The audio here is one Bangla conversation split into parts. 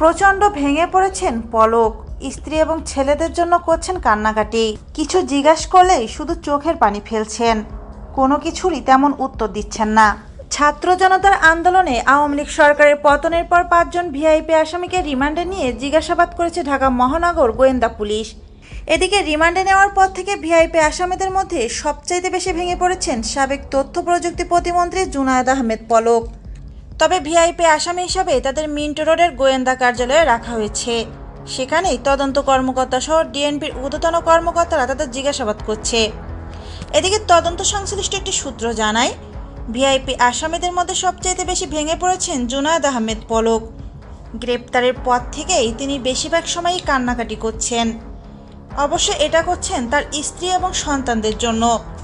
প্রচণ্ড ভেঙে পড়েছেন পলক। স্ত্রী এবং ছেলেদের জন্য করছেন কান্নাকাটি। কিছু জিজ্ঞাস করলেই শুধু চোখের পানি ফেলছেন। কোনো কিছুরই তেমন উত্তর দিচ্ছেন না। ছাত্র জনতার আন্দোলনে আওয়ামী লীগ সরকারের পতনের পর পাঁচজন ভিআইপি আসামিকে রিমান্ডে নিয়ে জিজ্ঞাসাবাদ করেছে ঢাকা মহানগর গোয়েন্দা পুলিশ। এদিকে রিমান্ডে নেওয়ার পর থেকে ভিআইপি আসামিদের মধ্যে সবচাইতে বেশি ভেঙে পড়েছেন সাবেক তথ্য প্রযুক্তি প্রতিমন্ত্রী জুনায়দ আহমেদ পলক। তবে ভিআইপি আসামি হিসাবে তাদের মিন্টো রোডের গোয়েন্দা কার্যালয়ে রাখা হয়েছে। সেখানেই তদন্ত কর্মকর্তা সহ ডিএনপির ঊর্ধ্বতন কর্মকর্তারা তাদের জিজ্ঞাসাবাদ করছে। এদিকে তদন্ত সংশ্লিষ্ট একটি সূত্র জানায়, ভিআইপি আসামিদের মধ্যে সবচাইতে বেশি ভেঙে পড়েছেন জুনায়দ আহমেদ পলক। গ্রেপ্তারের পর থেকেই তিনি বেশিরভাগ সময়ই কান্নাকাটি করছেন। অবশ্য এটা করছেন তার স্ত্রী এবং সন্তানদের জন্য।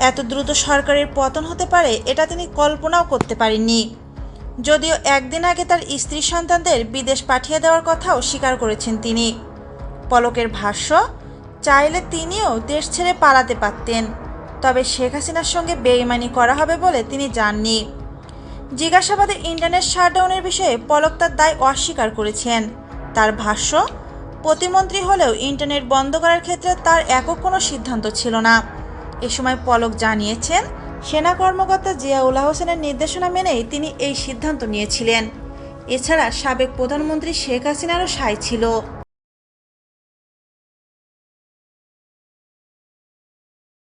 এত দ্রুত সরকারের পতন হতে পারে, এটা তিনি কল্পনাও করতে পারেননি। যদিও একদিন আগে তার স্ত্রী সন্তানদের বিদেশ পাঠিয়ে দেওয়ার কথাও স্বীকার করেছেন তিনি। পলকের ভাষ্য, চাইলে তিনিও দেশ ছেড়ে পালাতে পারতেন, তবে শেখ হাসিনার সঙ্গে বেইমানি করা হবে বলে তিনি জাননি। জিজ্ঞাসাবাদে ইন্টারনেট শাটডাউনের বিষয়ে পলক তার দায় অস্বীকার করেছেন। তার ভাষ্য, প্রতিমন্ত্রী হলেও ইন্টারনেট বন্ধ করার ক্ষেত্রে তার একক কোনো সিদ্ধান্ত ছিল না। এ সময় পলক জানিয়েছেন সেনা কর্মকর্তা জিয়াউল্লাহ হোসেনের নির্দেশনা মেনেই তিনি এই সিদ্ধান্ত নিয়েছিলেন। এছাড়া সাবেক প্রধানমন্ত্রী শেখ হাসিনারও সাই ছিল।